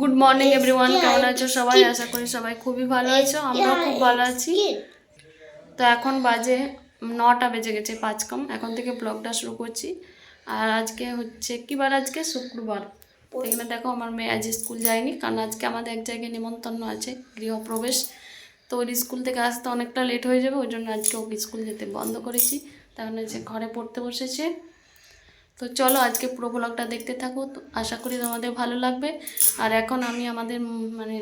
Good morning everyone কেমন আছো সবাই? আশা করি সবাই খুবই ভালো আছো আমরাও খুব ভালো আছি। তো এখন বাজে নটা বেজে গেছে পাঁচ কম। এখন থেকে ব্লগটা শুরু করছি। আর আজকে হচ্ছে কি বার আজকে? শুক্রবার। এখানে দেখো আমার মেয়ে আজ স্কুল যায়নি কারণ আজকে আমাদের এক জায়গায় নিমন্ত্রণ আছে গৃহপ্রবেশ। তো ওর স্কুল থেকে আসতে অনেকটা লেট হয়ে যাবে ওই জন্য আজকে ওকে স্কুল যেতে বন্ধ করেছি। তাহলে যে ঘরে পড়তে বসেছে তো চলো আজকে পুরো ব্লগটা দেখতে থাকো। তো আশা করি তোমাদের ভালো লাগবে। আর এখন আমি আমাদের মানে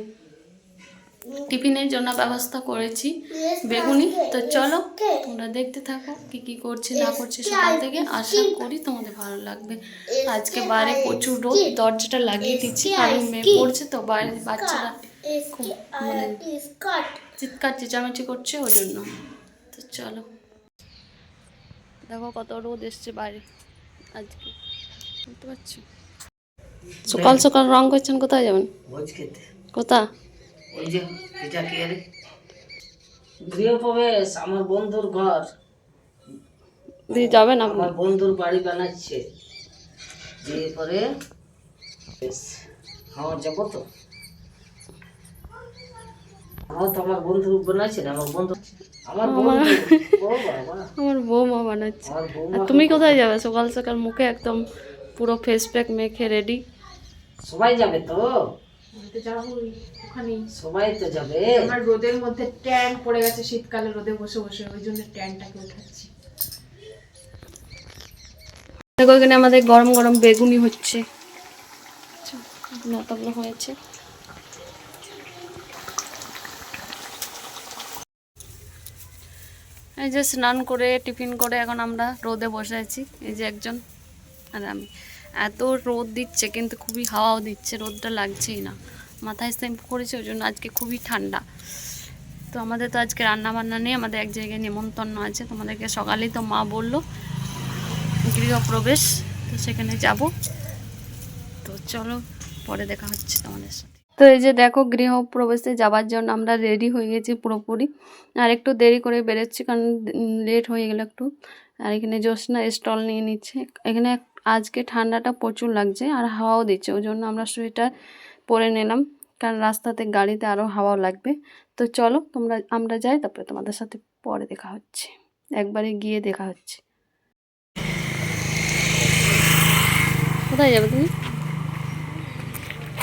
টিফিনের জন্য ব্যবস্থা করেছি বেগুনি। তো চলো তোমরা দেখতে থাকো কি কি করছে, না করছে সকাল থেকে। আশা করি তোমাদের ভালো লাগবে। আজকে বাইরে প্রচুর রোদ, দরজাটা লাগিয়ে দিচ্ছি, কারণ মেয়ে পড়ছে তো বাইরে বাচ্চারা খুব মানে চিৎকার, চেঁচামেচি করছে ওই জন্য। তো চলো। দেখো কত রোদ এসছে বাইরে আজকে। বুঝতে পারছ? সকাল সকাল রং করছেন কোথায় যাবেন? কোথা ওই যে এটা কি আরে গৃহপ্রবেশ আমার বন্ধুর ঘর। দিয়ে যাবেন আমার বন্ধুর বাড়ি বানাচ্ছে। দিয়ে পরে হ্যাঁ যাব তো হ্যাঁ তো আমার বন্ধু বানাচ্ছে না আমার বন্ধু আমার বৌমা বানাচ্ছে। আর তুমি কোথায় যাবে? সকাল সকাল মুখে একদম পুরো ফেস প্যাক মেখে রেডি সবাই যাবে তো? তো যাবোই ওখানেই। সবাই তো যাবে। আমার রোদের মধ্যে ট্যান পড়ে গেছে শীতকালে রোদে বসে বসে ওই জন্য ট্যানটাকে উঠাচ্ছি। দেখো এখানে আমাদের গরম গরম বেগুনি হচ্ছে। হয়েছে। এই যে স্নান করে, টিফিন করে এখন আমরা রোদে বসে আছি। এই যে একজন আর আমি। এত রোদ দিচ্ছে, কিন্তু খুবই হাওয়াও দিচ্ছে, রোদটা লাগছেই না। মাথায় স্যাম্প করেছে, ওই জন্য আজকে খুবই ঠান্ডা। তো আমাদের তো আজকে রান্না বান্না নেই, আমাদের এক জায়গায় নিমন্ত্রণ আছে। তোমাদেরকে সকালেই তো মা বলল গৃহপ্রবেশ, তো সেখানে যাব। তো চলো, পরে দেখা হচ্ছে তোমাদের সাথে। তো এই যে দেখো গৃহপ্রবেশে যাবার জন্য আমরা রেডি হয়ে গেছি পুরোপুরি। আর একটু দেরি করে বেরোচ্ছি কারণ লেট হয়ে গেল একটু। আর এখানে জ্যোৎস্না স্টল নিয়ে নিচ্ছে। এখানে আজকে ঠান্ডাটা প্রচুর লাগছে আর হাওয়াও দিচ্ছে, ওই জন্য আমরা সোয়েটার পরে নিলাম। কারণ রাস্তাতে গাড়িতে আরও হাওয়াও লাগবে। তো চলো তোমরা, আমরা যাই, তারপরে তোমাদের সাথে পরে দেখা হচ্ছে। একবারে গিয়ে দেখা হচ্ছে। কোথায় যাবে তুমি?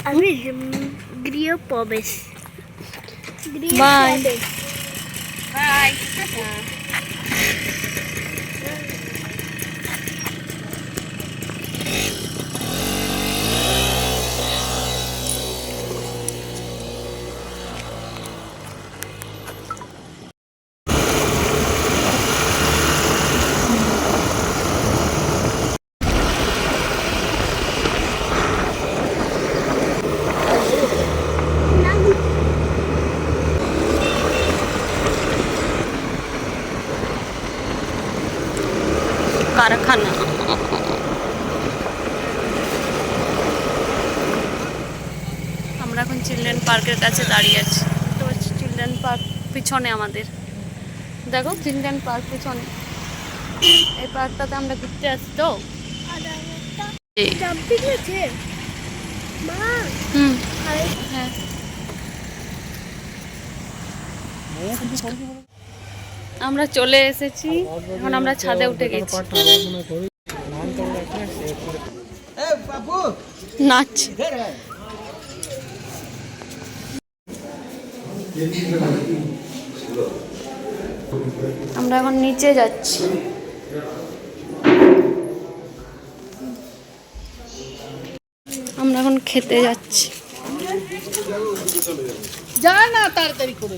Amigo, gria pobres. Gria Bye. pobres. Vai. কারখানা। আমরা এখন চিলড্রেন পার্কের কাছে দাঁড়িয়ে আছি। তো চিলড্রেন পার্ক পিছনে আমাদের। দেখো চিলড্রেন পার্ক পিছনে। এই পার্কটাতে আমরা ঘুরতে আসি তো। এই, জাম্পিং আছে মা হুম। হ্যাঁ। আমরা চলে এসেছি। এখন আমরা ছাদে উঠে গেছি। নাচ। আমরা এখন নিচে যাচ্ছি। আমরা এখন খেতে যাচ্ছি। যা না তাড়াতাড়ি করে।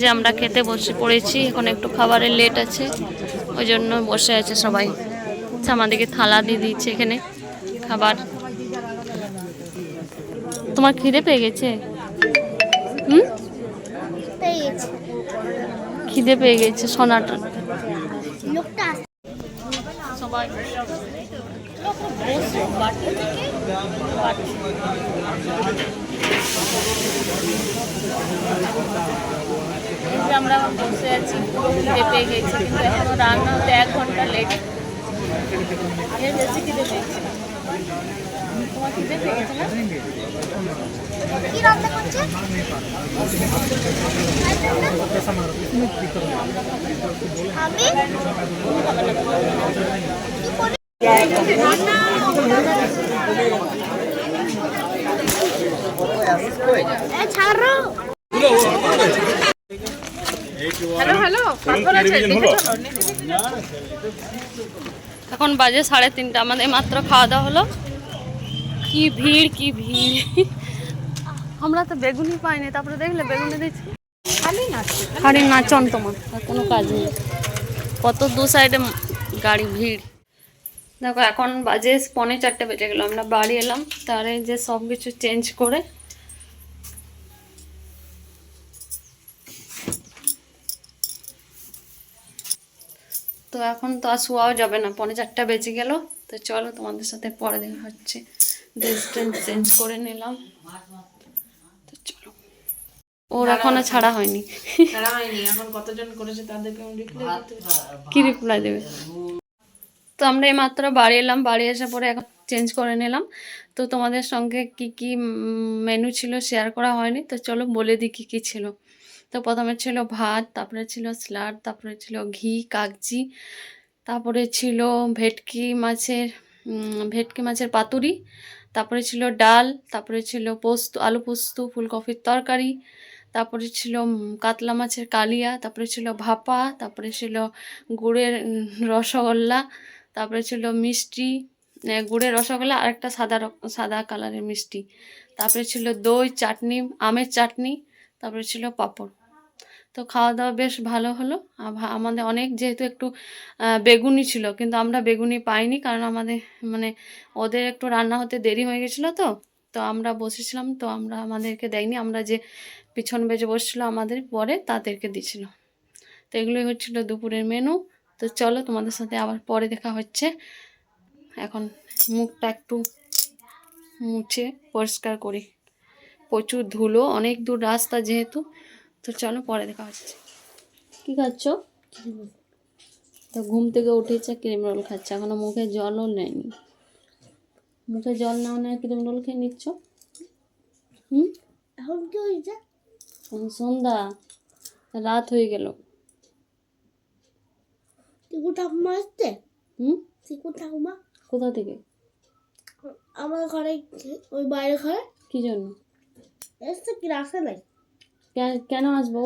যে আমরা খেতে বসে পড়েছি এখন একটু খাবারের লেট আছে ওই জন্য বসে আছে সবাই। আচ্ছা আমাদেরকে থালা দিয়ে দিচ্ছে এখানে খাবার। তোমার খিদে পেয়ে গেছে? হুম? খিদে পেয়ে গেছে সোনাটা। লোকটা আমরা বসে আছি পুরো পেয়ে গেছি কিন্তু এখনও রান্না হতে এক ঘণ্টা লেট বেশি খিদে পেয়েছি পেয়ে আমি এখন বাজে সাড়ে তিনটা আমাদের মাত্র খাওয়া দাওয়া হলো। কি ভিড় কি ভিড়। আমরা তো বেগুনি পাইনি তারপরে দেখলে বেগুনি দিচ্ছি। খালি না খালি নাচন তোমার কোনো কাজ নেই। কত দু সাইডে গাড়ি ভিড়। দেখো এখন বাজে পৌনে চারটে বেজে গেলো আমরা বাড়ি এলাম তারে যে সব কিছু চেঞ্জ করে তো এখন তো আর শোয়াও যাবে না পনে চারটা বেজে গেল তো চলো তোমাদের সাথে পরে দেখা হচ্ছে। ড্রেস ট্রেস চেঞ্জ করে নিলাম। তো চলো। ওর এখনও ছাড়া হয়নি। ছাড়া হয়নি এখন কতজন করেছে তাদেরকে কি রিপ্লাই দেবে? তো আমরা এই মাত্র বাড়ি এলাম, বাড়ি এসে পরে এখন চেঞ্জ করে নিলাম। তো তোমাদের সঙ্গে কি কি মেনু ছিল শেয়ার করা হয়নি, তো চলো বলে দিই কী কী ছিল। তো প্রথমে ছিল ভাত, তারপরে ছিল স্যালাড তারপরে ছিল ঘি, কাগজি, তারপরে ছিল ভেটকি মাছের ভেটকি মাছের পাতুরি, তারপরে ছিল ডাল, তারপরে ছিল পোস্ত, আলু পোস্ত, ফুলকপির তরকারি, তারপরে ছিল কাতলা মাছের কালিয়া, তারপরে ছিল ভাপা, তারপরে ছিল গুড়ের রসগোল্লা তারপরে ছিল মিষ্টি গুড়ের রসগোল্লা আর একটা সাদা সাদা কালারের মিষ্টি। তারপরে ছিল দই, চাটনি, আমের চাটনি, তারপরে ছিল পাঁপড়। তো খাওয়া দাওয়া বেশ ভালো হলো। আমাদের অনেক যেহেতু একটু বেগুনি ছিল, কিন্তু আমরা বেগুনি পাইনি কারণ আমাদের মানে ওদের একটু রান্না হতে দেরি হয়ে গেছিল তো তো আমরা বসেছিলাম, তো আমরা আমাদেরকে দেয়নি। আমরা যে পিছন বেজে বসছিলো আমাদের পরে তাদেরকে দিছিল তো এগুলোই হচ্ছিল দুপুরের মেনু তো চলো তোমাদের সাথে আবার পরে দেখা হচ্ছে। এখন মুখটা একটু মুছে পরিষ্কার করি। প্রচুর ধুলো অনেক দূর রাস্তা যেহেতু। তো চলো পরে দেখা হচ্ছে। কী খাচ্ছ? তো ঘুম থেকে উঠেছে ক্রিম রোল খাচ্ছে। এখনও মুখে জলও নেয়নি। মুখে জল নাও নেয় ক্রিম রোল খেয়ে নিচ্ছ? হুম? এখন কি হয়েছে? সন্ধ্যা রাত হয়ে গেল। টিকু ঠাকুমা আসছে হুম? টিকু ঠাকুমা? কোথা থেকে? আমার ঘরে ওই বাইরে ঘরে। কি জন্য? এসছে কি রাস্তা নাই? কে- কেন আসব?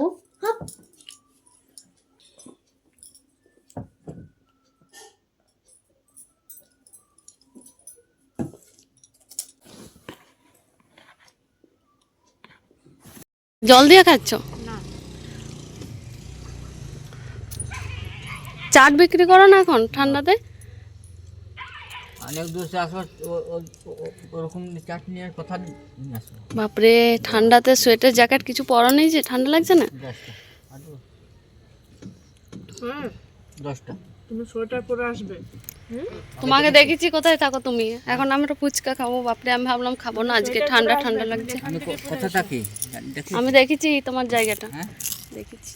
হাপ জল দিয়ে খাচ্ছ না চাট বিক্রি করো না এখন ঠান্ডাতে? অনেক দূর ওরকম কথা বাপরে ঠান্ডাতে সোয়েটার জ্যাকেট কিছু পরো নেই যে? ঠান্ডা লাগছে না? দশটা। হ্যাঁ। দশটা। তুমি সোয়েটার পরে আসবে। তোমাকে দেখেছি কোথায় থাকো তুমি? এখন আমরা ফুচকা খাব বাপরে আমি ভাবলাম খাব না আজকে ঠান্ডা ঠান্ডা লাগছে। আমি কো- কোথা থাকি দেখি। আমি দেখেছি তোমার জায়গাটা। হ্যাঁ? দেখেছি।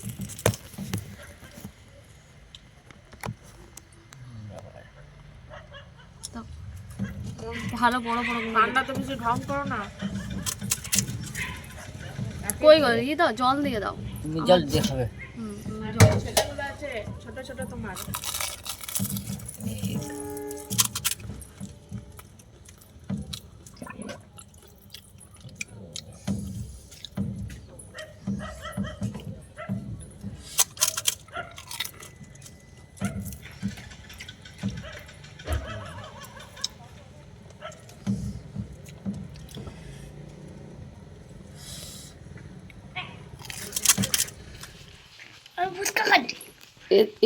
ভালো বড় বড় ঠান্ডা তো কিছু ঢং করো না। কই গো ই দাও জল দিয়ে দাও। জল দিয়ে হবে ছোট ছোট তোমার আমি ফুচকা খাচ্ছি এ-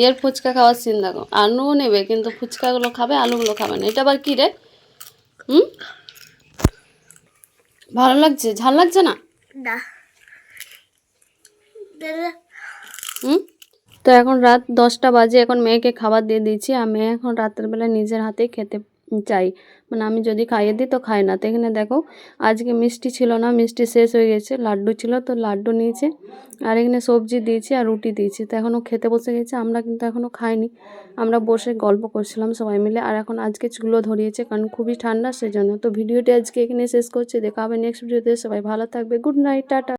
এর ফুচকা খাওয়ার চিন্তা দেখো। আলুও নেবে কিন্তু ফুচকাগুলো খাবে আলুগুলো খাবে না। এটা আবার কি রে? হুম? ভালো লাগছে? ঝাল লাগছে না? না। হুম? তো এখন রাত দশটা বাজে এখন মেয়েকে খাবার দিয়ে দিয়েছি আর মেয়ে এখন রাতের বেলা নিজের হাতেই খেতে চাই। মানে আমি যদি খাইয়ে দিই তো খায় না। তো এখানে দেখো, আজকে মিষ্টি ছিল না, মিষ্টি শেষ হয়ে গেছে, লাড্ডু ছিল তো লাড্ডু নিয়েছে। আর এখানে সবজি দিয়েছি আর রুটি দিয়েছি। তো এখনও খেতে বসে গেছে, আমরা কিন্তু এখনও খাইনি। আমরা বসে গল্প করছিলাম সবাই মিলে। আর এখন আজকে চুলো ধরিয়েছে, কারণ খুবই ঠান্ডা, সেজন্য। তো ভিডিওটি আজকে এখানে শেষ করছি। দেখা হবে নেক্সট ভিডিওতে সবাই ভালো থাকবে। Good night tata.